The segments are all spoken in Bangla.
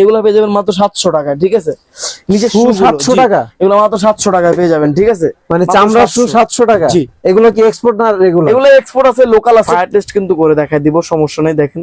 এগুলো পেয়ে যাবেন মাত্র সাতশো টাকা ঠিক আছে? নিজের শু shoe গুলো, 700 জি, টাকা? এগুলো মাত্র সাতশো টাকায় পেয়ে যাবেন ঠিক আছে? মানে চামড়া শু সাতশো টাকা। এগুলো কি এক্সপোর্ট না রেগুলার এগুলো এক্সপোর্ট আছে লোকাল আছে। টেস্ট কিন্তু করে দেখাই দিব সমস্যা নেই দেখেন।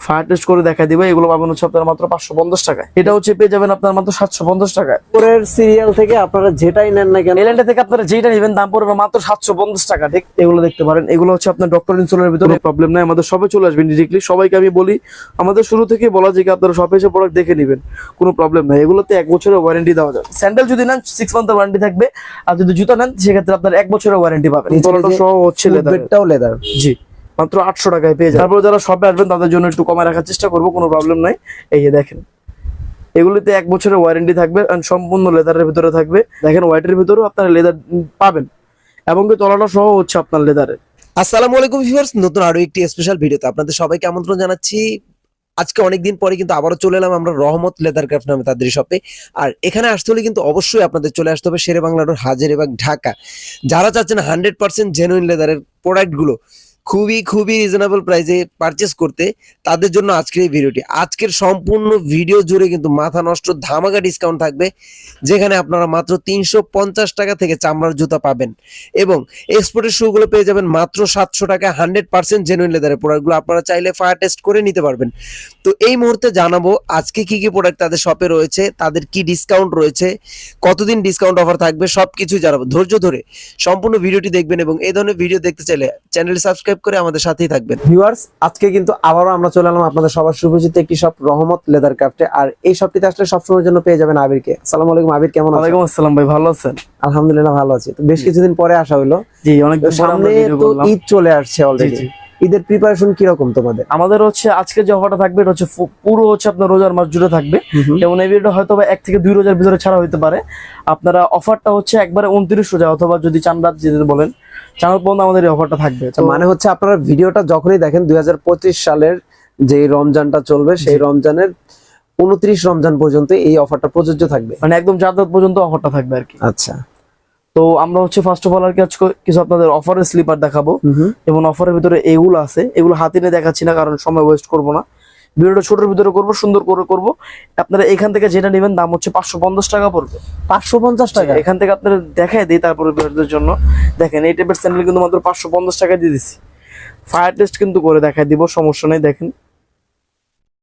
ফায়ার টেস্ট করে দেখাই দিবে এগুলো পাবেন হচ্ছে আপনার মাত্র পাঁচশো পঞ্চাশ টাকায়। এটা হচ্ছে পেয়ে যাবেন আপনার মাত্র সাতশো পঞ্চাশ টাকায়। পরের সিরিয়াল থেকে আপনারা যেটাই নেন না কেন এলেন্ডা থেকে আপনারা যেটা নেবেন দাম পড়বে মাত্র সাতশো পঞ্চাশ টাকা ঠিক? এগুলো দেখতে পারেন। এগুলো হচ্ছে আপনার ডক্টর ইনসুলের ভিতরে প্রবলেম নাই আমাদের সবে চলে আসবেন ডিরেক্টলি সবাইকে আমি বলি আমাদের শুরু থেকে বলা যে কি আপনারা সব এসে প্রোডাক্ট দেখে নেবেন কোনো প্রবলেম নাই। এগুলোতে এক বছরের ওয়ারেন্টি দেওয়া যাবে। স্যান্ডেল যদি নেন সিক্স মান্থের ওয়ারেন্টি থাকবে। আর যদি জুতা নেন সেক্ষেত্রে আপনার এক বছরের ওয়ারেন্টি পাবেন। সহ হচ্ছে লেদার জি। মাত্র আটশো টাকায় পেয়ে যাবেন। তারপর যারা শপে আসবেন তাদের জন্য একটু কমায় রাখার চেষ্টা করব কোনো প্রবলেম নাই। এই যে দেখেন এগুলিতে এক বছরের ওয়ারেন্টি থাকবে সম্পূর্ণ লেদারের ভিতরে থাকবে। দেখেন হোয়াইটের ভিতরেও আপনারা লেদার পাবেন। এবং কি তলাটা সহ হচ্ছে আপনার লেদারের আসসালামু আলাইকুম ভিউয়ার্স নতুন আরও একটি স্পেশাল ভিডিওতে আপনাদের সবাইকে আমন্ত্রণ জানাচ্ছি। আজকে অনেকদিন পরে কিন্তু আবারও চলে এলাম আমরা রহমত লেদার ক্রাফট নামে তাদের শপে আর এখানে আসতে হলে কিন্তু অবশ্যই আপনাদের চলে আসতে হবে শেরে বাংলা রোড হাজারিবাগ ঢাকা। যারা চাচ্ছেন হান্ড্রেড পার্সেন্ট জেনুইন লেদারের প্রোডাক্টগুলো খুবই খুবই রিজনেবল প্রাইসে পারচেস করতে তাদের জন্য আজকের এই ভিডিওটি আজকের সম্পূর্ণ ভিডিও জুড়ে কিন্তু মাথা নষ্ট, ধামাকা ডিসকাউন্ট থাকবে, যেখানে আপনারা মাত্র তিনশো পঞ্চাশ টাকা থেকে চামড়ার জুতা পাবেন এবং এক্সপোর্টের শুগুলো পেয়ে যাবেন মাত্র সাতশো টাকা হান্ড্রেড পার্সেন্ট জেনুইন লেদারের প্রোডাক্টগুলো আপনারা চাইলে ফায়ার টেস্ট করে নিতে পারবেন। তো এই মুহূর্তে জানাব, আজকে কি কি প্রোডাক্ট তাদের শপে রয়েছে, তাদের কি ডিসকাউন্ট রয়েছে, কতদিন ডিসকাউন্ট অফার থাকবে সবকিছু জানাব। ধৈর্য ধরে সম্পূর্ণ ভিডিওটি দেখবেন এবং এই ধরনের ভিডিও দেখতে চাইলে চ্যানেল সাবস্ক্রাইব করে আমাদের সাথেই থাকবেন। ভিউয়ার্স আজকে কিন্তু আবারও আমরা চলে এলাম আপনাদের সবার সুপরিচিত একটি শপ রহমত লেদার ক্রাফটে আর এই শপটিতে আসলে সবসময়ের জন্য পেয়ে যাবেন আবিরকে। আসসালামু আলাইকুম আবির কেমন আছেন? ওয়ালাইকুম আসসালাম ভাই ভালো আছেন? আলহামদুলিল্লাহ ভালো আছি। তো বেশ কিছুদিন পরে আসা হইল জি অনেক সামনে তো ঈদ চলে আসছে অলরেডি জি। ঈদের প্রিপারেশন কীরকম তোমাদের? আমাদের হচ্ছে আজকে যে অফারটা থাকবে এটা হচ্ছে পুরো হচ্ছে আপনার রোজার মাস জুড়ে থাকবে। যেমন এই ভিডিওটা হয়তো বা এক থেকে দুই রোজার ভিতরে ছাড়া হইতে পারে। আপনারা অফারটা হচ্ছে একবারে উনত্রিশ রোজা অথবা যদি চান রাত যেতে বলেন চাঁদ পর্যন্ত আমাদের এই অফারটা থাকবে। মানে হচ্ছে আপনারা ভিডিওটা যখনই দেখেন দুই হাজার পঁচিশ সালের যে রমজানটা চলবে সেই রমজানের উনত্রিশ রমজান পর্যন্ত এই অফারটা প্রযোজ্য থাকবে। মানে একদম চাঁদ রাত পর্যন্ত অফারটা থাকবে আর কি। আচ্ছা। তো আমরা হচ্ছে ফার্স্ট অফ অল আর কি আজকে কিছু আপনাদের অফারের স্লিপার দেখাবো। এবং অফারের ভিতরে এগুলো আছে এগুলো হাতে নিয়ে দেখাচ্ছি না কারণ সময় ওয়েস্ট করব না। ভিডিওটা ছোটোর ভিতরে করব সুন্দর করে করব। আপনারা এখান থেকে যেটা নেবেন দাম হচ্ছে পাঁচশো পঞ্চাশ টাকা পড়বে। পাঁচশো পঞ্চাশ টাকা? এখান থেকে আপনারা দেখাই দিই তারপরে ভিডিওদের জন্য। দেখেন এই টাইপের স্যান্ডেল কিন্তু মাত্র পাঁচশো পঞ্চাশ টাকা দিয়ে দিচ্ছি ফায়ার টেস্ট কিন্তু করে দেখাই দিব সমস্যা নেই দেখেন।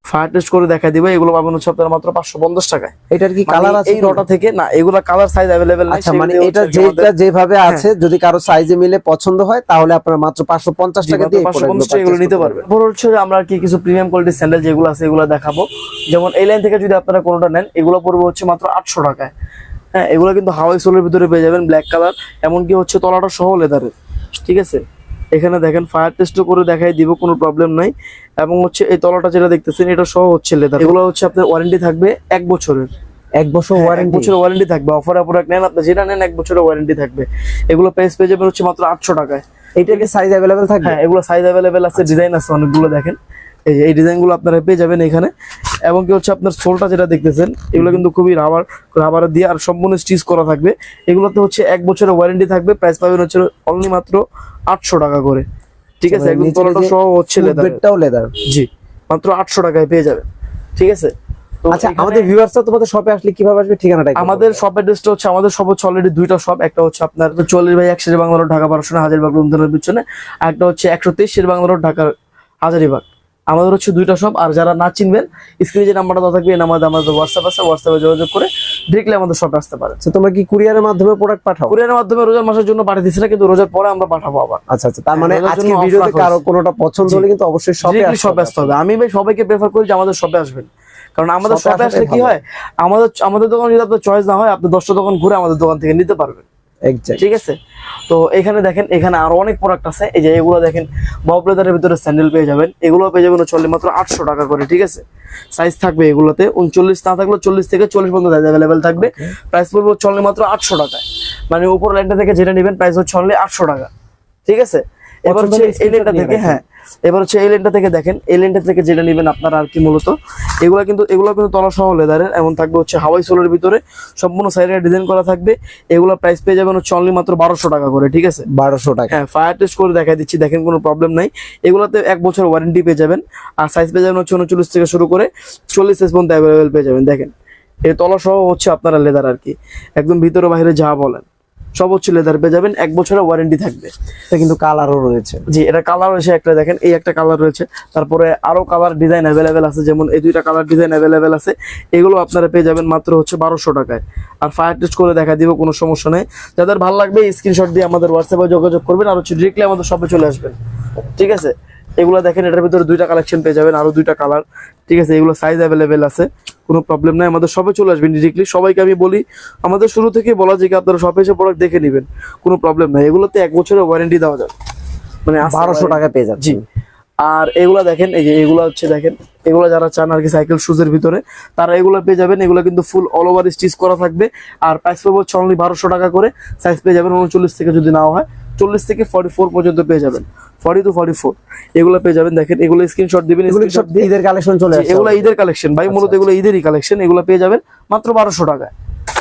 ফায়ার টেস্ট করে দেখাই দিব এগুলো পাবেন হচ্ছে আপনারা মাত্র পাঁচশো পঞ্চাশ টাকায়। এটার কি কালার মানে আছে এই রটা থেকে না এগুলা কালার সাইজ অ্যাভেলেবেল আচ্ছা মানে এটা যেটা যেভাবে আছে যদি কারও সাইজে মিলে পছন্দ হয় তাহলে আপনারা মাত্র পাঁচশো পঞ্চাশ টাকা দিয়ে 550 টাকা এগুলো নিতে পারবেন। পরে হচ্ছে আমরা কি কিছু প্রিমিয়াম কোয়ালিটির স্যান্ডেল যেগুলো আছে এগুলো দেখাবো। যেমন এই লাইন থেকে যদি আপনারা কোনোটা নেন এগুলো পড়বে হচ্ছে মাত্র আটশো টাকায়। হ্যাঁ এগুলো কিন্তু হাওয়াই সোলের ভিতরে পেয়ে যাবেন ব্ল্যাক কালার এমনকি হচ্ছে তলাটা সহ লেদারের ঠিক আছে? এখানে দেখেন ফায়ার টেস্টও করে দেখাই দিব কোনো প্রবলেম নাই। এবং হচ্ছে এই তলাটা যেটা দেখতেছেন এটা সহ হচ্ছে লেদার এগুলো হচ্ছে আপনার ওয়ারেন্টি থাকবে এক বছরের। এক বছর ওয়ারেন্টি বছরের ওয়ারেন্টি থাকবে। অফার প্রোডাক্ট নেন আপনি যেটা নেন এক বছরের ওয়ারেন্টি থাকবে। এগুলো প্রাইস পেয়ে যাবেন হচ্ছে মাত্র আটশো টাকায়। এইটার কি সাইজ অ্যাভেলেবেল থাকবে? হ্যাঁ এগুলো সাইজ অ্যাভেলেবেল আছে ডিজাইন আছে অনেকগুলো দেখেন। এই যে এই ডিজাইনগুলো আপনারা পেয়ে যাবেন এখানে। এবং কি হচ্ছে আপনার সোলটা যেটা দেখতেছেন এগুলো কিন্তু খুবই রাবার রাবার দিয়ে আর সম্পূর্ণ স্টিচ করা থাকবে। এগুলোতে হচ্ছে এক বছরের ওয়ারেন্টি থাকবে। প্রাইস পাবেন হচ্ছে অনলি মাত্র আটশো টাকা করে। ঠিক আছে একদম তলাটা সহ হচ্ছে লেদার বেডটাও লেদার জি মাত্র আটশো টাকায় পেয়ে যাবে ঠিক আছে? আচ্ছা আমাদের ভিউয়ার্সরা তোমাদের শপে আসলে কীভাবে আসবে ঠিকানাটা আমাদের। শপ অ্যাড্রেসটা হচ্ছে আমাদের সব হচ্ছে অলরেডি দুইটা শপ একটা হচ্ছে আপনার চল্লিশ ভাই একশো বাংলা রোড ঢাকা বারোশো হাজারিবাগ রুমদানের পিছনে আর একটা হচ্ছে একশো তেইশ বাংলা রোড ঢাকার হাজারিবাগ। আমাদের হচ্ছে দুইটা শপ আর যারা না চিনবেন স্ক্রিনে যে নাম্বারটা দেওয়া থাকবে নাম্বারে আমাদের হোয়াটসঅ্যাপ আছে হোয়াটসঅ্যাপে যোগাযোগ করে ডিরেক্টলি আমাদের শপে আসতে পারেন। আচ্ছা তোমরা কি কুরিয়ারের মাধ্যমে প্রোডাক্ট পাঠাও? কুরিয়ারের মাধ্যমে রোজার মাসের জন্য পাঠিয়ে দিচ্ছি না কিন্তু রোজার পরে আমরা পাঠাবো আবার। আচ্ছা আচ্ছা তার মানে আজকে ভিডিওতে কারও কোনোটা পছন্দ হলে কিন্তু অবশ্যই শপে আসতে শপে আসতে হবে। আমি ভাই সবাইকে প্রেফার করি যে আমাদের শপে আসবেন। কারণ আমাদের শপে আসলে কি হয়? আমাদের আমাদের দোকান যদি আপনার চয়েস না হয় আপনি দশটা দোকান ঘুরে আমাদের দোকান থেকে নিতে পারবেন। ঠিক আছে? তো এখানে দেখেন এখানে আরও অনেক প্রোডাক্ট আছে। এই যে এগুলো দেখেন বব লেদারের ভিতরে স্যান্ডেল পেয়ে যাবেন। এগুলো পেয়ে যাবেন চল্লিশ মাত্র আটশো টাকা করে ঠিক আছে? সাইজ থাকবে এগুলোতে উনচল্লিশ না থাকলে চল্লিশ থেকে চল্লিশ পর্যন্ত সাইজ অ্যাভেলেবেল থাকবে। প্রাইস পড়বে চল্লিশ মাত্র আটশো টাকায়। মানে উপর লাইনটা থেকে যেটা নেবেন প্রাইস হচ্ছে চললে আটশো টাকা। ঠিক আছে? এবার হচ্ছে এই screenshot থেকে হ্যাঁ এবার হচ্ছে এই লেনটা থেকে দেখেন। এই লেনটা থেকে যেটা নেবেন আপনারা আর কি মূলত। এগুলা কিন্তু এগুলো কিন্তু তলা সহ লেদারের এমন থাকবে হচ্ছে হাওয়াই সোলের ভিতরে। সম্পূর্ণ সাইডে ডিজাইন করা থাকবে। এগুলো প্রাইস পেয়ে যাবেন হচ্ছে অনলি মাত্র বারোশো টাকা করে ঠিক আছে? বারোশো টাকা। হ্যাঁ ফায়ার টেস্ট করে দেখা দিচ্ছি দেখেন কোনো প্রবলেম নাই। এগুলোতে এক বছর ওয়ারেন্টি পেয়ে যাবেন। আর সাইজ পেয়ে যাবেন হচ্ছে উনচল্লিশ থেকে শুরু করে চল্লিশ সাইজ পর্যন্ত অ্যাভেলেবেল পেয়ে যাবেন দেখেন। এই তলা সহ হচ্ছে আপনারা লেদার আর কি। একদম ভিতরে বাইরে যা বলেন। হচ্ছে লেদার পেয়ে যাবেন এক বছরের ওয়ারেন্টি থাকবে। এটা কিন্তু কালারও রয়েছে। জি এটা কালার রয়েছে একটা দেখেন এই একটা কালার রয়েছে। তারপরে আরও কালার ডিজাইন অ্যাভেলেবেল আছে যেমন এই দুইটা কালার ডিজাইন অ্যাভেলেবেল আছে। এগুলো আপনারা পেয়ে যাবেন মাত্র হচ্ছে বারোশো টাকায়। আর ফায়ার টেস্ট করে দেখা দিব কোনো সমস্যা নেই। যাদের ভালো লাগবে স্ক্রিনশট দিয়ে আমাদের হোয়াটসঅ্যাপে যোগাযোগ করবেন আর হচ্ছে ডিরেক্টলি আমাদের শপে চলে আসবেন। ঠিক আছে? এগুলো দেখেন এটার ভিতরে দুইটা কালেকশন পেয়ে যাবেন আরও দুইটা কালার ঠিক আছে এগুলো সাইজ অ্যাভেলেবেল আছে কোনো প্রবলেম নাই। আমাদের শপে চলে আসবেন ডিরেক্টলি সবাইকে আমি বলি আমাদের শুরু থেকে বলা যায় কি আপনারা শপে এসে প্রোডাক্ট দেখে নেবেন কোনো প্রবলেম নাই। এগুলোতে এক বছরের ওয়ারেন্টি দেওয়া যাবে। মানে বারোশো। টাকা পেয়ে যাচ্ছে জি। আর এগুলা দেখেন এই যে এগুলা হচ্ছে দেখেন এগুলো যারা চান আর কি সাইকেল শুজের ভিতরে তারা এগুলো পেয়ে যাবেন। এগুলো কিন্তু ফুল অল ওভার স্টিচ করা থাকবে। আর প্রাইস পাবো হচ্ছে অনলি বারোশো টাকা করে। সাইজ পেয়ে যাবেন উনচল্লিশ থেকে যদি নাও হয় চল্লিশ থেকে ফর্টি ফোর পর্যন্ত পেয়ে যাবেন। ফর্টি টু ফর্টি ফোর এগুলো পেয়ে যাবেন। দেখেন এগুলো স্ক্রিনশট দিবেন এগুলো সব ঈদের কালেকশন চলে এগুলো ঈদের কালেকশন ভাই মূলত এগুলো ঈদেরই কালেকশন এগুলো পেয়ে যাবেন মাত্র বারোশো টাকায়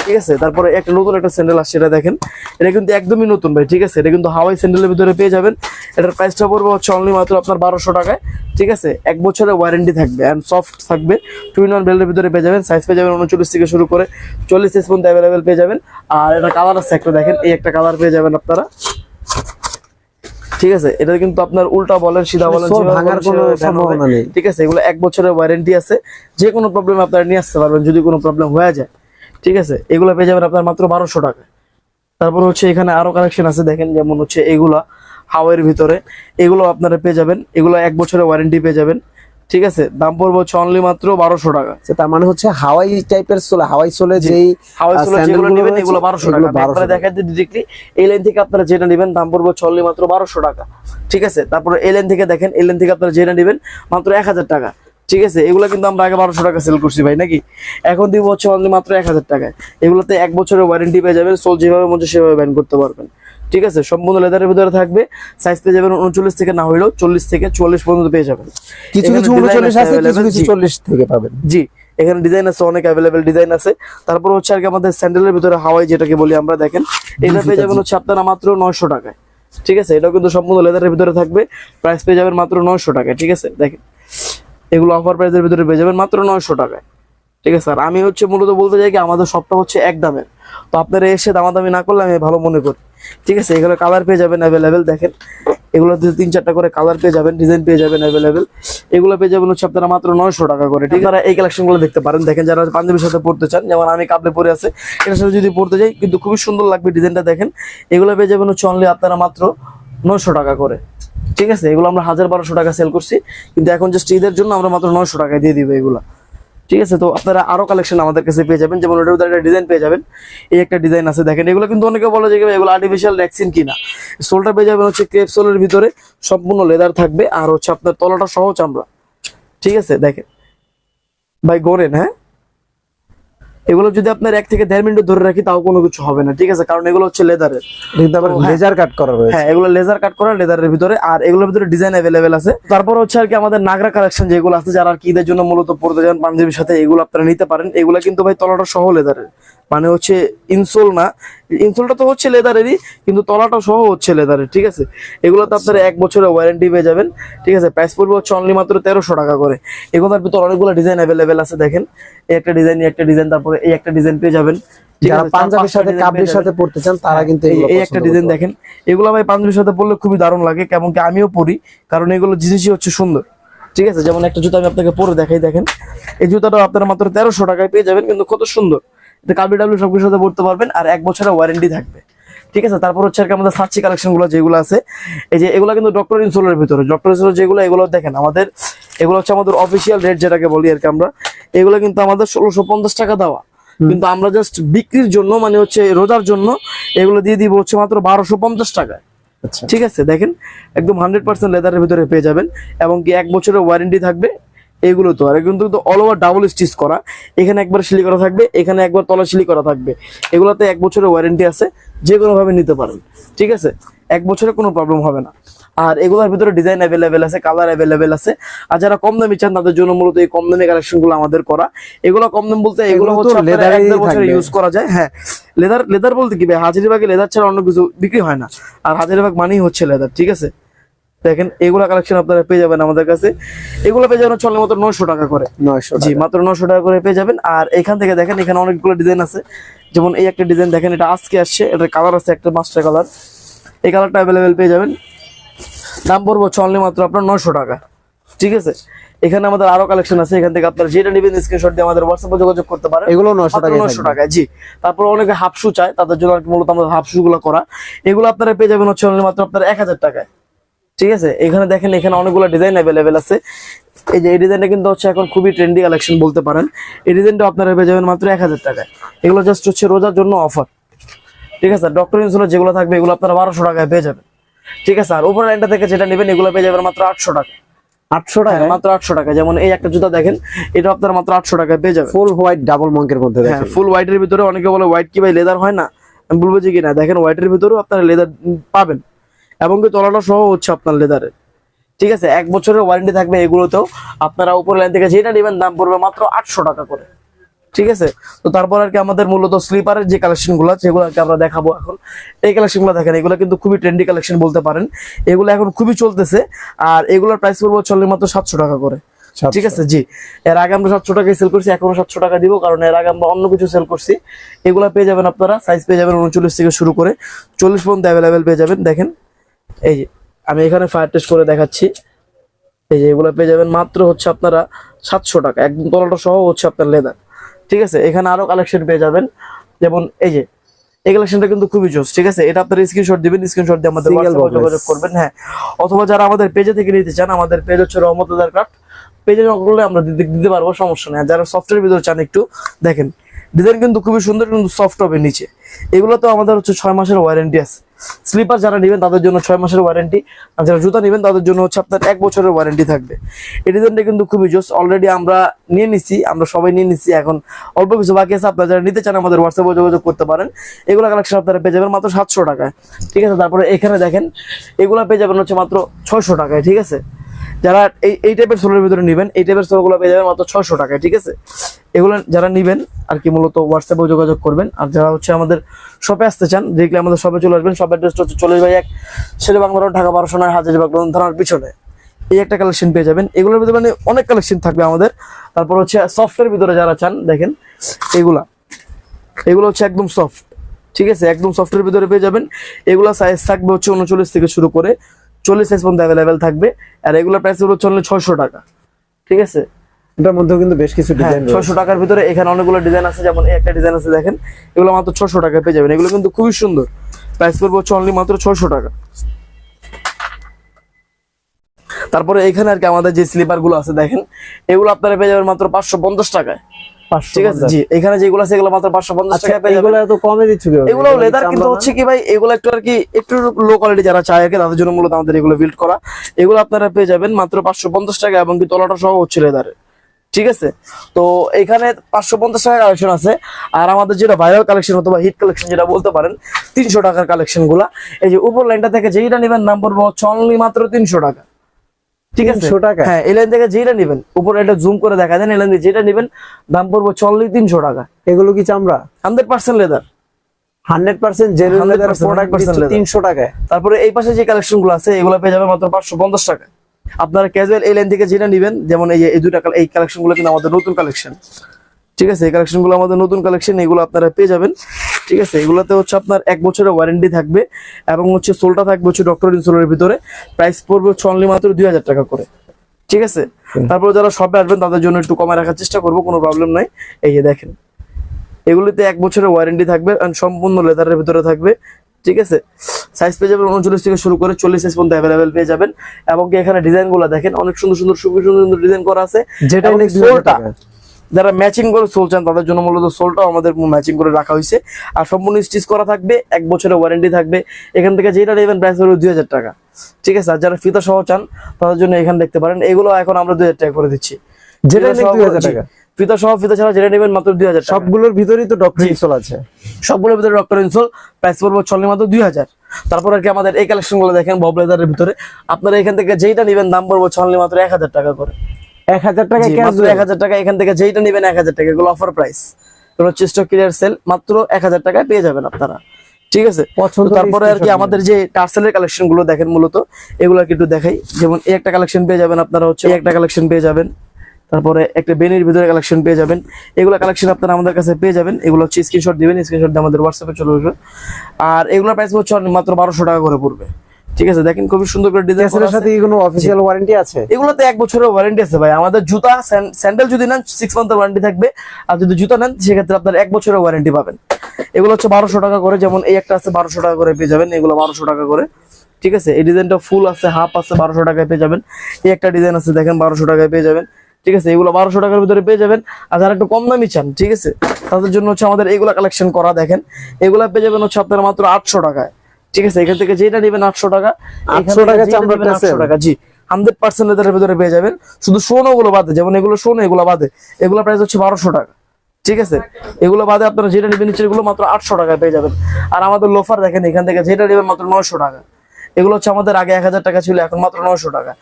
ঠিক আছে? তারপরে একটা নতুন একটা স্যান্ডেল আসছে এটা দেখেন। এটা কিন্তু একদমই নতুন ভাই। ঠিক আছে? এটা কিন্তু হাওয়াই স্যান্ডেলের ভিতরে পেয়ে যাবেন। এটার প্রাইসটা পড়বে হচ্ছে অনলি মাত্র আপনার বারোশো টাকায়। ঠিক আছে? এক বছরের ওয়ারেন্টি থাকবে অ্যান্ড সফট থাকবে। টু ইন ওয়ান বেল্টের ভিতরে পেয়ে যাবেন। সাইজ পেয়ে যাবেন উনচল্লিশ থেকে শুরু করে চল্লিশ সাইজ পর্যন্ত অ্যাভেলেবেল পেয়ে যাবেন। আর এটা কালার আছে একটা দেখেন। এই একটা কালার পেয়ে যাবেন আপনারা। ঠিক আছে? এটা কিন্তু আপনার উল্টা বলেন সিধা বলেন ভাঙার কোনো। সম্ভাবনা নেই। ঠিক আছে? এগুলো এক বছরের ওয়ারেন্টি আছে। যে কোনো প্রবলেম আপনারা নিয়ে আসতে পারবেন যদি কোনো প্রবলেম হয়ে যায়। ঠিক আছে? এগুলো পেয়ে যাবেন আপনার মাত্র বারোশো টাকা তারপর হচ্ছে এখানে আরও কালেকশন আছে দেখেন যেমন হচ্ছে এগুলা হাওয়ের ভিতরে। এগুলো আপনারা পেয়ে যাবেন। এগুলো এক বছরের ওয়ারেন্টি পেয়ে যাবেন। ঠিক আছে? দাম পড়বে হচ্ছে অনলি মাত্র বারোশো টাকা। আচ্ছা, তার মানে হচ্ছে হাওয়াই টাইপের সোলে হাওয়াই সোলে যেই হাওয়াই আহ, যেগুলো নেবেন এগুলো বারোশো টাকা। এগুলো আমি একবারে 1200 দেখাই দিই ডিরেক্টলি এই লাইন থেকে আপনারা যেটা নেবেন দাম পড়বে হচ্ছে only মাত্র বারোশো টাকা। ঠিক আছে? তারপরে এই লাইন থেকে দেখেন এই লাইন থেকে আপনারা যেটা নেবেন মাত্র এক হাজার টাকা। ঠিক আছে? এগুলো কিন্তু আমরা আগে বারোশো টাকা সেল করছি ভাই নাকি? এখন দিব হচ্ছে অনলি মাত্র এক হাজার টাকায়। এগুলোতে এক বছরের ওয়ারেন্টি পেয়ে যাবেন সোল যেভাবে মধ্যে সেভাবে ব্যান করতে পারবেন। ঠিক আছে? সম্পূর্ণ লেদারের ভিতরে থাকবে। সাইজ পেয়ে যাবেন উনচল্লিশ থেকে না হইলেও চল্লিশ থেকে চুয়াল্লিশ পর্যন্ত পেয়ে যাবেন। কিছু কিছু উনচল্লিশ আছে কিছু কিছু চল্লিশ থেকে পাবেন। জি এখানে ডিজাইন আছে অনেক অ্যাভেলেবেল ডিজাইন আছে। তারপর হচ্ছে আর কি আমাদের স্যান্ডেলের ভিতরে হাওয়াই যেটাকে বলি আমরা দেখেন। এটা পেয়ে যাবেন হচ্ছে আপনারা মাত্র নয়শো টাকায়। ঠিক আছে? এটাও কিন্তু সম্পূর্ণ লেদারের ভিতরে থাকবে। প্রাইস পেয়ে যাবেন মাত্র নয়শো টাকায়। ঠিক আছে? দেখেন। এগুলো অফার প্রাইসের ভিতরে পেয়ে যাবেন মাত্র নয়শো টাকায়। ঠিক আছে? স্যার আমি হচ্ছে মূলত বলতে চাই কি আমাদের সবটা হচ্ছে এক দামের। তো আপনারা এসে দামাদামি না করলে আমি ভালো মনে করি। ঠিক আছে, এগুলো কালার পেয়ে যাবেন অ্যাভেলেবেল দেখেন। এগুলোতে তিন, চারটা করে কালার পেয়ে যাবেন ডিজাইন পেয়ে যাবেন অ্যাভেলেবেল এগুলো পেয়ে যাবেন হচ্ছে আপনারা মাত্র নয়শো টাকা করে, ঠিক আছে? এই কালেকশনগুলো দেখতে পারেন। দেখেন, যারা পাঞ্জাবির সাথে পড়তে চান, যেমন আমি কাপড়ে পরে আছে, এটার সাথে যদি পড়তে যাই, কিন্তু খুবই সুন্দর লাগবে ডিজাইনটা, দেখেন। এগুলো পেয়ে যাবেন হচ্ছে অনলি আপনারা মাত্র নয়শো টাকা করে, ঠিক আছে? এগুলো আমরা হাজার বারোশো টাকা সেল করছি, কিন্তু এখন জাস্ট ঈদের জন্য আমরা মাত্র নয়শো টাকায় দিয়ে দিব এগুলো। ঠিক আছে? তো আপনারা আরও কালেকশন আমাদের কাছে পেয়ে যাবেন। যেমন ওটার একটা ডিজাইন পেয়ে যাবেন। এই একটা ডিজাইন আছে দেখেন। এগুলো কিন্তু অনেকে বলে যে এগুলো আর্টিফিশিয়াল ভ্যাকসিন কিনা। সোলটা পেয়ে যাবেন হচ্ছে ক্রেপ সোলের ভিতরে। সম্পূর্ণ লেদার থাকবে। আর হচ্ছে আপনার তলাটা সহ চামড়া ঠিক আছে? দেখেন। ভাই গোরেন হ্যাঁ? এগুলো যদি আপনার এক থেকে দেড় মিনিট ধরে রাখি তাও কোনো কিছু হবে না ঠিক আছে? কারণ এগুলো হচ্ছে লেদারের। লেজার কাট করা রয়েছে। হ্যাঁ এগুলো লেজার কাট করা লেদারের ভিতরে আর এগুলোর ভিতরে ডিজাইন অ্যাভেলেবেল আছে। তারপর হচ্ছে আর কি আমাদের নাগরা কালেকশন যেগুলো আছে যারা আর কি ঈদের জন্য মূলত পড়তে যান পাঞ্জাবির সাথে এগুলো আপনারা নিতে পারেন। এগুলো কিন্তু ভাই তলাটা সহ লেদারের মানে হচ্ছে ইনসোল না। ইনসোলটা তো হচ্ছে লেদারেরই কিন্তু তলাটা সহ হচ্ছে লেদারের ঠিক আছে? এগুলোতে আপনারা এক বছরের ওয়ারেন্টি পেয়ে যাবেন ঠিক আছে? প্রাইস পড়বে হচ্ছে অনলি মাত্র তেরোশো টাকা করে। এগুলোর ভিতরে অনেকগুলো ডিজাইন অ্যাভেলেবেল আছে দেখেন। এই একটা ডিজাইন এই একটা ডিজাইন তারপরে এই একটা ডিজাইন পেয়ে যাবেন ঠিক যারা পাঞ্জাবির সাথে কাবলির সাথে পড়তে চান তারা কিন্তু এই- এগুলো একটা ডিজাইন দেখেন। এগুলো ভাই পাঞ্জাবির সাথে খুবই দারুণ লাগে কেমন কি আমিও পরি কারণ এগুলো জিনিসই হচ্ছে সুন্দর ঠিক আছে? যেমন একটা জুতা আমি আপনাকে পরে দেখাই দেখেন। এই জুতাটা আপনারা মাত্র তেরোশো টাকায় পেয়ে যাবেন কিন্তু কত সুন্দর। কাবলি ডাবলি সবকিছুর সাথে পড়তে পারবেন আর এক বছরের ওয়ারেন্টি থাকবে। ঠিক আছে? তারপর হচ্ছে আর আমাদের সার্চি কালেকশনগুলো যেগুলো আছে এই যে এগুলো কিন্তু ডক্টর ইনসোলের ভিতরে। ডক্টর ইনসোলের যেগুলো এগুলো দেখেন আমাদের এগুলো হচ্ছে আমাদের অফিসিয়াল রেট যেটাকে বলি আর কি আমরা। এগুলো কিন্তু আমাদের ষোলোশো পঞ্চাশ টাকা দেওয়া। কিন্তু আমরা জাস্ট বিক্রির জন্য মানে হচ্ছে রোজার জন্য এগুলো দিয়ে দিব হচ্ছে মাত্র বারোশো পঞ্চাশ টাকায়। আচ্ছা। ঠিক আছে? দেখেন? একদম হান্ড্রেড পার্সেন্ট লেদারের ভিতরে পেয়ে যাবেন। এবং কি এক বছরের ওয়ারেন্টি থাকবে। এগুলো তো আর কিন্তু অল ওভার ডাবল স্টিচ করা। এখানে একবার সিলি করা থাকবে এখানে একবার তলা সিলি করা থাকবে। এগুলোতে এক বছরের ওয়ারেন্টি আছে যে কোনো ভাবে নিতে পারেন ঠিক আছে? এক বছরে কোনো প্রবলেম হবে না। আর এগুলোর ভিতরে ডিজাইন অ্যাভেলেবেল আছে কালার অ্যাভেলেবেল আছে। আর যারা কম দামি চান তাদের জন্য মূলত এই কম দামি কালেকশনগুলো আমাদের করা। এগুলো কম দাম বলতে এগুলো হচ্ছে আপনার এক বছর ইউজ করা যায় হ্যাঁ। লেদার লেদার বলতে কি ভাই? হাজারিবাগে লেদার ছাড়া অন্য কিছু বিক্রি হয় না। আর হাজারিবাগ মানেই হচ্ছে লেদার ঠিক আছে? দেখেন এগুলা কালেকশন আপনারা পেয়ে যাবেন আমাদের কাছে। এগুলো পেয়ে যাবেন চলে মাত্র নয়শো টাকা করে। নয়শো জি মাত্র নয়শো টাকা করে পেয়ে যাবেন। আর এখান থেকে দেখেন এখানে অনেকগুলো ডিজাইন আছে। যেমন এই একটা ডিজাইন দেখেন এটা আজকে আসছে। এটার কালার আছে একটা মাস্টার কালার এই কালারটা অ্যাভেলেবেল পেয়ে যাবেন। দাম পড়ব চললে মাত্র আপনার নয়শো টাকা। ঠিক আছে? এখানে আমাদের আরও কালেকশন আছে। এখান থেকে আপনারা যেটা নেবেন স্ক্রিনশট দিয়ে আমাদের হোয়াটসঅ্যাপে যোগাযোগ করতে পারেন। এগুলো নয়শো মাত্র টাকা নশো টাকায় জি। তারপর অনেকে হাফ শু চায় তাদের জন্য আর কি মূলত আমাদের হাফ শু গুলো করা। এগুলো আপনারা পেয়ে যাবেন হচ্ছে মাত্র আপনার এক হাজার টাকায়। ঠিক আছে? এখানে দেখেন এখানে অনেকগুলো ডিজাইন অ্যাভেলেবেল আছে। এই যে এই ডিজাইনটা কিন্তু হচ্ছে এখন খুবই ট্রেন্ডি কালেকশন বলতে পারেন। এই ডিজাইনটা আপনারা পেয়ে যাবেন মাত্র এক হাজার টাকায়। এগুলো জাস্ট হচ্ছে রোজার জন্য অফার ঠিক আছে? ডক্টর ইনসুলের যেগুলো থাকবে এগুলো আপনারা বারোশো টাকায় পেয়ে যাবেন। ঠিক আছে? আর উপর লাইনটা থেকে যেটা নেবেন এগুলো পেয়ে যাবেন মাত্র আটশো টাকা আটশো টাকা হ্যাঁ, মাত্র আটশো টাকা যেমন এই একটা জুতা দেখেন এটা আপনারা মাত্র আটশো টাকায় পেয়ে যাবেন। ফুল হোয়াইট ডাবল মঙ্কের মধ্যে হ্যাঁ ফুল হোয়াইটের ভিতরে অনেকে বলে হোয়াইট কি ভাই লেদার হয় না? আমি বলব যে কি না দেখেন হোয়াইটের ভিতরেও আপনারা লেদার পাবেন। এবং কি তলাটা সহ হচ্ছে আপনার লেদারের ঠিক আছে এক বছরের ওয়ারেন্টি থাকবে এগুলোতেও। আপনারা উপর লাইন থেকে যেটা নেবেন দাম পড়বে মাত্র আটশো টাকা করে। ঠিক আছে? তো তারপর আর কি আমাদের মূলত স্লিপারের যে কালেকশনগুলো সেগুলো আর কি আমরা দেখাবো এখন। এই কালেকশনগুলো দেখেন এগুলো কিন্তু খুবই ট্রেন্ডি কালেকশন বলতে পারেন। এগুলো এখন খুবই চলতেছে আর এগুলোর প্রাইস পড়ব চললে মাত্র সাতশো টাকা করে। ঠিক আছে? জি। এর আগে আমরা সাতশো টাকায় সেল করছি এখনও সাতশো টাকা দিব কারণ এর আগে আমরা অন্য কিছু সেল করছি। এগুলো পেয়ে যাবেন আপনারা সাইজ পেয়ে যাবেন উনচল্লিশ থেকে শুরু করে। চল্লিশ পর্যন্ত অ্যাভেলেবেল পেয়ে যাবেন দেখেন। এই যে আমি এখানে ফায়ার টেস্ট করে দেখাচ্ছি। এই যে এগুলো পেয়ে যাবেন মাত্র হচ্ছে আপনারা সাতশো টাকা। একদম তলাটা সহ হচ্ছে আপনার লেদার ঠিক আছে? এখানে আরও কালেকশন পেয়ে যাবেন। যেমন এই যে এই কালেকশনটা কিন্তু খুবই জোস ঠিক আছে? এটা আপনারা স্ক্রিনশট দিবেন স্ক্রিনশট দিয়ে আমাদের. যোগাযোগ করবেন হ্যাঁ। অথবা যারা আমাদের পেজে থেকে নিতে চান আমাদের পেজ হচ্ছে রহমতুল্লাহ ক্রাফট পেজে করলে আমরা দিতে দিতে পারব সমস্যা নেই। যারা সফটওয়্যার ভিতরে চান একটু দেখেন ডিজাইন কিন্তু খুবই সুন্দর কিন্তু সফট হবে নিচে। এগুলো তো আমাদের হচ্ছে ছয় মাসের ওয়ারেন্টি আছে। স্লিপার যারা নেবেন তাদের জন্য ছয় মাসের ওয়ারেন্টি আর যারা জুতা নেবেন তাদের জন্য হচ্ছে আপনার এক বছরের ওয়ারেন্টি থাকবে। এই ডিজাইনটা কিন্তু খুবই জোস। অলরেডি আমরা নিয়ে নিছি, আমরা সবাই নিয়ে নিচ্ছি এখন অল্প কিছু বাকি আছে, আপনারা যারা নিতে চান আমাদের হোয়াটসঅ্যাপে যোগাযোগ করতে পারেন। এগুলো কালেকশন আপনারা পেয়ে যাবেন মাত্র সাতশো টাকায়। ঠিক আছে, তারপরে এখানে দেখেন, এগুলো পেয়ে যাবেন হচ্ছে মাত্র ছয়শো টাকায়, ঠিক আছে? যারা এই এই টাইপের সোলের ভিতরে নেবেন, এই টাইপের সোলগুলো পেয়ে যাবেন মাত্র ছয়শো টাকায়, ঠিক আছে? এগুলো যারা নেবেন আর কি মূলত হোয়াটসঅ্যাপে যোগাযোগ করবেন। আর যারা হচ্ছে আমাদের শপে আসতে চান, দেখলে আমাদের শপে চলে আসবেন। শপের অ্যাড্রেসটা হচ্ছে চল্লিশ বাই এক শেরে বাংলা ঢাকা বারোশো নয়, হাজারিবাগ থানার পিছনে। এই একটা কালেকশন পেয়ে যাবেন। এগুলোর ভিতরে মানে অনেক কালেকশন থাকবে আমাদের। তারপর হচ্ছে সফটওয়্যার ভিতরে যারা চান, দেখেন এগুলা। এগুলো হচ্ছে একদম সফট ঠিক আছে? একদম সফটের ভিতরে পেয়ে যাবেন। এগুলো সাইজ থাকবে হচ্ছে উনচল্লিশ থেকে শুরু করে চল্লিশ সাইজ পর্যন্ত অ্যাভেলেবেল থাকবে। আর এগুলোর প্রাইস হলো চললে ছয়শো টাকা। ঠিক আছে? এটার মধ্যেও কিন্তু বেশ কিছু হ্যাঁ ডিজাইন ছয়শো টাকার ভিতরে এখানে অনেকগুলো ডিজাইন আছে যেমন এই একটা ডিজাইন আছে দেখেন এগুলো মাত্র ছশো টাকা পেয়ে যাবেন। এগুলো কিন্তু খুবই সুন্দর। প্রাইস পড়বে হচ্ছে অনলি মাত্র ছয়শো টাকা। তারপরে এখানে আর কি আমাদের যে স্লিপারগুলো আছে দেখেন এগুলো আপনারা পেয়ে যাবেন মাত্র পাঁচশো পঞ্চাশ টাকায়। ঠিক আছে? জি এখানে যেগুলো আছে এগুলো মাত্র পাঁচশো পঞ্চাশ আচ্ছা টাকায় পেয়ে যাবেন। এগুলো এত কমে দিচ্ছ এগুলো লেদার কিন্তু হচ্ছে কি ভাই এগুলো একটু আর কি একটু লো কোয়ালিটি যারা চায় আর কি তাদের জন্য মূলত আমাদের এগুলো বিল্ড করা। এগুলো আপনারা পেয়ে যাবেন মাত্র পাঁচশো পঞ্চাশ টাকা এবং কি তলাটা সহ হচ্ছে লেদারের ঠিক আছে? তো এখানে পাঁচশো পঞ্চাশ টাকা কালেকশন আছে। আর আমাদের যেটা ভাইরাল কালেকশন অথবা হিট কালেকশন যেটা বলতে পারেন তিনশো টাকার কালেকশনগুলা। এই যে উপর লাইনটা থেকে যেইটা নেবেন দাম পড়ব অনলি মাত্র তিনশো টাকা। ঠিক আছে? টাকা? হ্যাঁ এই লাইন থেকে যেটা নেবেন উপরে এটা জুম করে দেখা দেন এই লাইন থেকে যেটা নেবেন দাম পড়ব চল্লিশ তিনশো টাকা। এগুলো কি চামড়া? Hundred percent leather hundred percent genuine leather product তিনশো টাকায়। তারপরে এই পাশে যে কালেকশনগুলো আছে এগুলো পেয়ে যাবে মাত্র পাঁচশো পঞ্চাশ টাকা আপনারা ক্যাজুয়াল এই লাইন থেকে যেটা নেবেন যেমন এই এই দুটা এই কালেকশনগুলো কিন্তু আমাদের নতুন কালেকশন ঠিক আছে? এই কালেকশনগুলো আমাদের নতুন কালেকশন এগুলো আপনারা পেয়ে যাবেন। ঠিক আছে? এগুলোতে হচ্ছে আপনার এক বছরের ওয়ারেন্টি থাকবে এবং হচ্ছে সোলটা থাকবে হচ্ছে ডক্টর ইনসোলের ভিতরে। প্রাইস পড়বে হচ্ছে অনলি মাত্র দুই হাজার টাকা করে। ঠিক আছে? তারপরে যারা শপে আসবেন তাদের জন্য একটু কমে রাখার চেষ্টা করব কোনো প্রবলেম নাই। এই যে দেখেন। এগুলিতে এক বছরের ওয়ারেন্টি থাকবে সম্পূর্ণ লেদারের ভিতরে থাকবে। ঠিক আছে? সাইজ পেয়ে যাবেন উনচল্লিশ থেকে শুরু করে চল্লিশ সাইজ পর্যন্ত অ্যাভেলেবেল পেয়ে যাবেন। এবং এখানে ডিজাইনগুলো দেখেন অনেক সুন্দর সুন্দর সুন্দর সুন্দর সুন্দর ডিজাইন করা আছে। যেটা সোলটা যারা ম্যাচিং করে সোল চান তাদের জন্য মূলত সোলটাও আমাদের ম্যাচিং করে রাখা হয়েছে। আর সম্পূর্ণ স্টিচ করা থাকবে এক বছরের ওয়ারেন্টি থাকবে। এখান থেকে যেটা নেবেন প্রাইস হলো দুই হাজার টাকা। ঠিক আছে? আর যারা ফিতা সহ চান তাদের জন্য এখানে দেখতে পারেন। এগুলো এখন আমরা দুই হাজার টাকা করে দিচ্ছি। যেটা দুই হাজার টাকা। ফিতা সহ ফিতা ছাড়া যেটা নেবেন মাত্র দুই হাজার সব সবগুলোর ভিতরেই তো ডক্টর ইনসোল আছে। সবগুলোর ভিতরে ডক্টর ইনসোল প্রাইস পড়ব চল্লিশ মাত্র দুই হাজার। তারপর আর কি আমাদের এই কালেকশনগুলো দেখেন বব লেদারের ভিতরে। আপনারা এখান থেকে যেইটা নেবেন দাম পড়ব অনলি মাত্র এক হাজার টাকা করে। এক হাজার টাকা এক হাজার টাকা এখান থেকে যেইটা নেবেন এক হাজার টাকা এগুলো অফার প্রাইস এগুলো হচ্ছে স্টক ক্লিয়ার সেল মাত্র এক হাজার টাকায় পেয়ে যাবেন আপনারা। ঠিক আছে? তারপরে আর কি আমাদের যে টার্সেলের কালেকশনগুলো দেখেন মূলত এগুলো একটু দেখাই। যেমন এই একটা কালেকশন পেয়ে যাবেন আপনারা হচ্ছে একটা কালেকশন পেয়ে যাবেন। তারপরে একটা বেনির ভিতরে কালেকশন পেয়ে যাবেন। এগুলো কালেকশন আপনারা আমাদের কাছে পেয়ে যাবেন। এগুলো হচ্ছে স্ক্রিনশট দিবেন স্ক্রিনশট দিয়ে আমাদের হোয়াটসঅ্যাপে চলে আসবে। আর এগুলোর প্রাইস হচ্ছে মাত্র বারোশো টাকা করে পড়বে। ঠিক আছে? দেখেন খুবই সুন্দর করে ডিজাইন ক্যাসেলের সাথে কোনো অফিসিয়াল ওয়ারেন্টি আছে? এগুলোতে এক বছরের ওয়ারেন্টি আছে ভাই। আমাদের জুতা স্যান্ডেল যদি নেন সিক্স মান্থের ওয়ারেন্টি থাকবে। আর যদি জুতা নেন সেক্ষেত্রে আপনার এক বছরের ওয়ারেন্টি পাবেন। এগুলো হচ্ছে বারোশো টাকা করে যেমন এই একটা আছে বারোশো টাকা করে পেয়ে যাবেন। এগুলো বারোশো টাকা করে। ঠিক আছে? এই ডিজাইনটা ফুল আছে হাফ আছে বারোশো টাকায় পেয়ে যাবেন। এই একটা ডিজাইন আছে দেখেন বারোশো টাকায় পেয়ে যাবেন। ঠিক আছে? এগুলো বারোশো টাকার ভিতরে পেয়ে যাবেন। আর যারা একটু কম দামি চান ঠিক আছে? তাদের জন্য হচ্ছে আমাদের এগুলা কালেকশন করা দেখেন। এগুলা পেয়ে যাবেন হচ্ছে আপনারা মাত্র আটশো টাকায়। ঠিক আছে? এখান থেকে যেটা নেবেন আটশো টাকা। এখান 800 থেকে টাকা যেটা চামড়ার নেবেন 800 tassel? টাকা। জি হান্ড্রেড পার্সেন্ট লেদারের ভিতরে পেয়ে যাবেন। শুধু সোনো গুলো বাদে যেমন এগুলো সোনো এগুলো বাদে। এগুলো প্রাইস হচ্ছে বারোশো টাকা। ঠিক আছে? এগুলো বাদে আপনারা যেটা নেবেন নিচেরগুলো মাত্র আটশো টাকায় পেয়ে যাবেন। আর আমাদের লোফার দেখেন এখান থেকে যেটা নেবেন মাত্র নয়শো টাকা। এগুলো হচ্ছে আমাদের আগে এক হাজার টাকা ছিল এখন মাত্র নয়শো টাকা।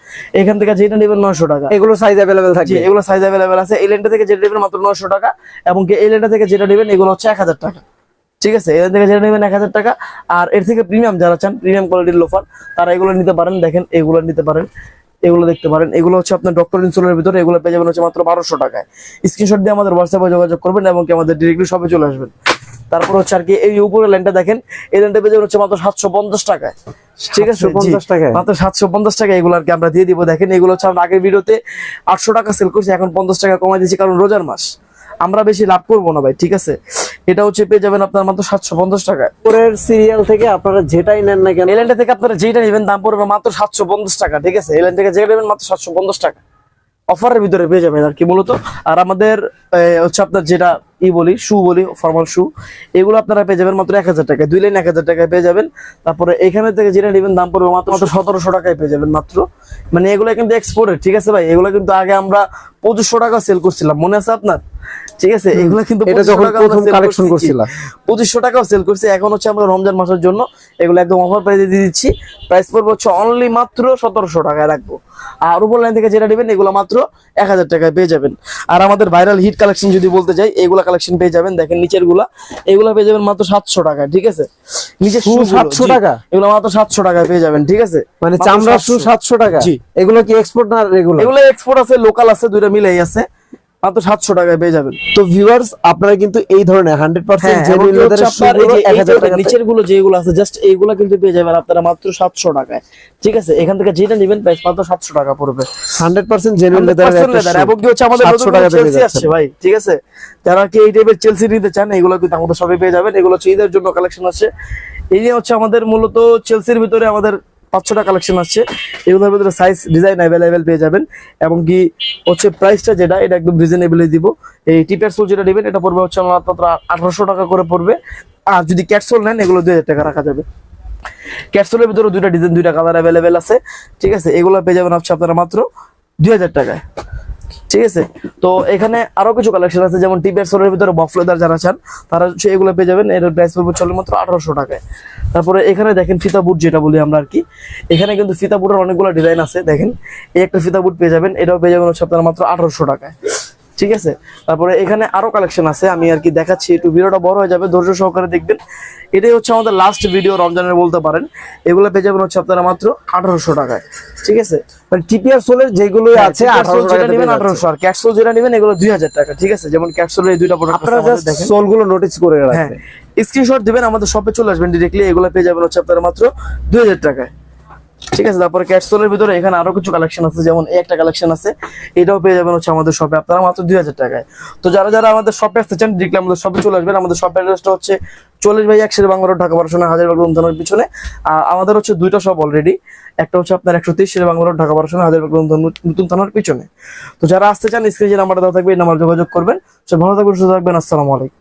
এখান থেকে যেটা নেবেন নয়শো টাকা। এগুলো সাইজ অ্যাভেলেবেল থাকে এগুলো সাইজ অ্যাভেলেবেল আছে। এই লেনটা থেকে যেটা নেবেন মাত্র নয়শো টাকা এবং এই লেনটা থেকে যেটা নেবেন এগুলো হচ্ছে এক হাজার টাকা। ঠিক আছে? এখান থেকে যেটা নেবেন এক হাজার টাকা আর এর থেকে প্রিমিয়াম যারা চান প্রিমিয়াম কোয়ালিটির লোফার তারা এগুলো নিতে পারেন। দেখেন এগুলো নিতে পারেন এগুলো দেখতে পারেন। এগুলো হচ্ছে আপনার ডক্টর ইনসুলের ভিতরে এগুলো পেয়ে যাবেন হচ্ছে মাত্র বারোশো টাকায়। স্ক্রিনশট দিয়ে আমাদের হোয়াটসঅ্যাপে যোগাযোগ করবেন এবং কি আমাদের ডিরেক্টলি শপে চলে আসবেন। তারপর হচ্ছে আর কি এই উপরের লাইনটা দেখেন এই লাইনটা পেয়ে যাবেন হচ্ছে মাত্র সাতশো পঞ্চাশ টাকায়। ঠিক আছে। 750 টাকায়? মাত্র সাতশো পঞ্চাশ টাকা এগুলো আর কি আমরা দিয়ে দিব। দেখেন এগুলো হচ্ছে আমরা আগের ভিডিওতে আটশো টাকা সেল করছি এখন পঞ্চাশ টাকা কমাই দিয়েছি কারণ রোজার মাস। আমরা বেশি লাভ করব না ভাই ঠিক আছে? এটা হচ্ছে পেয়ে যাবেন আপনার মাত্র সাতশো পঞ্চাশ টাকা উপরের সিরিয়াল থেকে আপনারা যেটাই নেন না কেন এলেনটা থেকে আপনারা যেটা নেবেন দাম পড়বে মাত্র সাতশো পঞ্চাশ টাকা ঠিক আছে? এলেন থেকে যেটা নেবেন মাত্র সাতশো পঞ্চাশ টাকা। অফারের ভিতরে পেয়ে যাবেন আর কি মূলত। আর আমাদের হচ্ছে আপনার যেটা ই বলি, শু বলি ফর্মাল শু, এগুলো আপনারা পেয়ে যাবেন মাত্র এক হাজার টাকায়। দুই লাইন এক হাজার টাকায় পেয়ে যাবেন। তারপরে এখানে থেকে যেটা নেবেন, দাম পড়বে মাত্র মাত্র সতেরোশো টাকায় পেয়ে যাবেন মাত্র। মানে এগুলো কিন্তু এক্সপোর্টের ঠিক আছে ভাই? এগুলো কিন্তু আগে আমরা পঁচিশশো টাকা সেল করছিলাম। মনে আছে আপনার? ঠিক আছে? এগুলো কিন্তু এটা যখন প্রথম কালেকশন করছি। করছিলাম। পঁচিশশো টাকাও সেল করছি। এখন হচ্ছে আমরা রমজান মাসের জন্য এগুলো একদম অফার প্রাইসে দিয়ে দিচ্ছি। প্রাইস পড়বে হচ্ছে অনলি মাত্র সতেরোশো টাকায় রাখব। আর উপর লাইন থেকে যেটা নেবেন এগুলো মাত্র এক হাজার টাকায় পেয়ে যাবেন। আর আমাদের ভাইরাল হিট কালেকশন যদি বলতে যাই এগুলা কালেকশন পেয়ে যাবেন। দেখেন নিচেরগুলা এগুলো পেয়ে যাবেন মাত্র সাতশো টাকায় ঠিক আছে? Shoe shoe 700 টাকা? এগুলো মাত্র সাতশো টাকায় পেয়ে যাবেন ঠিক আছে? মানে চামড়ার শু 700 সাতশো টাকা? এগুলো কি এক্সপোর্ট না রেগুলার এগুলো এক্সপোর্ট আছে লোকাল আছে দুইটা মিলেই আছে। মাত্র সাতশো টাকায় পেয়ে যাবেন। তো ভিউয়ার্স আপনারা কিন্তু এই ধরনের হান্ড্রেড পার্সেন্ট নিচেরগুলো যেগুলো আছে জাস্ট এইগুলা কিন্তু পেয়ে যাবেন আপনারা মাত্র সাতশো টাকায়। ঠিক আছে? এখান থেকে যেটা নেবেন প্রাইস মাত্র সাতশো টাকা পড়বে। হান্ড্রেড পার্সেন্ট জেনুইন লেদারের 100% leather, এবং কি হচ্ছে আমাদের 700 নতুন টাকা চেলসি। আসছে ভাই ঠিক আছে? যারা কি এই টাইপের চেলসি নিতে চান এগুলো কিন্তু আমাদের সবাই পেয়ে যাবেন। এগুলো হচ্ছে ঈদের জন্য কালেকশন আছে এই নিয়ে হচ্ছে আমাদের মূলত চেলসির ভিতরে আমাদের পাঁচ টাকা কালেকশন আসছে। এগুলোর ভিতরে সাইজ ডিজাইন অ্যাভেলেবেল পেয়ে যাবেন এবং কি হচ্ছে প্রাইসটা যেটা, এটা একদম রিজনেবলই দিব। এই টিপের সোল যেটা নেবেন এটা পড়বে হচ্ছে আমার মাত্র আঠারোশো টাকা করে পড়বে। আর যদি ক্যাটসোল নেন, এগুলো দুই হাজার টাকা রাখা যাবে। ক্যাটসোলের ভিতরে দুইটা ডিজাইন দুইটা কালার অ্যাভেলেবেল আছে। ঠিক আছে, এগুলো পেয়ে যাবেন হচ্ছে আপনারা মাত্র দুই হাজার টাকায়। ঠিক আছে? তো এখানে আরও কিছু কালেকশন আছে, যেমন টিপের সোলের ভিতরে বফলেদার যারা চান, তারা এগুলো পেয়ে যাবেন। এর প্রাইস পড়বে চলে মাত্র আঠারোশো টাকায়। তারপরে এখানে দেখেন ফিতাবুট যেটা বলি আমরা আর কি। এখানে কিন্তু ফিতাবুটের অনেকগুলো ডিজাইন আছে, দেখেন। এই একটা ফিতাবুট পেয়ে যাবেন, এটাও পেয়ে যাবেন হচ্ছে আপনারা মাত্র আঠারোশো টাকায়। ঠিক আছে? তারপরে এখানে আরও কালেকশন আছে আমি আর কি দেখাচ্ছি একটু ভিডিওটা বড় হয়ে যাবে ধৈর্য সহকারে দেখবেন। এটাই হচ্ছে আমাদের লাস্ট ভিডিও রমজানের বলতে পারেন। এগুলো পেয়ে যাবেন হচ্ছে আপনারা মাত্র আঠারোশো টাকায়। ঠিক আছে? মানে টিপিআর সোলের যেগুলো আছে ক্যাপসুল আঠারোশো যেটা নেবেন আঠারোশো আর ক্যাপসুল যেটা নেবেন এগুলো দুই হাজার টাকা। ঠিক আছে? যেমন ক্যাপসুলের এই দুইটা প্রোডাক্ট আপনারা জাস্ট সোলগুলো নোটিস করে হ্যাঁ। রাখবেন স্ক্রিনশট দিবেন আমাদের শপে চলে আসবেন ডিরেক্টলি এগুলো পেয়ে যাবেন হচ্ছে আপনারা মাত্র দুই হাজার টাকায়। ঠিক আছে, তারপরে ক্যাটসোলের ভিতরে এখানে আরও কিছু কালেকশন আছে, যেমন এই একটা কালেকশন আছে, এটাও পেয়ে যাবেন হচ্ছে আমাদের শপে আপনারা মাত্র দুই হাজার টাকায়। তো যারা যারা আমাদের শপে আসতে চান ডিরেক্টলি আমাদের শপে চলে আসবেন, আমাদের শপের অ্যাড্রেসটা হচ্ছে চল্লিশ ভাই একশো বাংলা রোড ঢাকা পড়াশোনা হাজার বাংলা রমজানের পিছনে। আমাদের হচ্ছে দুইটা শপ অলরেডি একটা হচ্ছে আপনার একশো তিরিশ বাংলা রোড ঢাকা পড়াশোনা হাজার বাংলা নতুন থানার পিছনে। তো যারা আসতে চান স্ক্রিনে নাম্বারটা দেওয়া থাকবে, এই নাম্বার যোগাযোগ করবেন। সে ভালো থাকবেন, সুস্থ থাকবেন, আসসালামু আলাইকুম।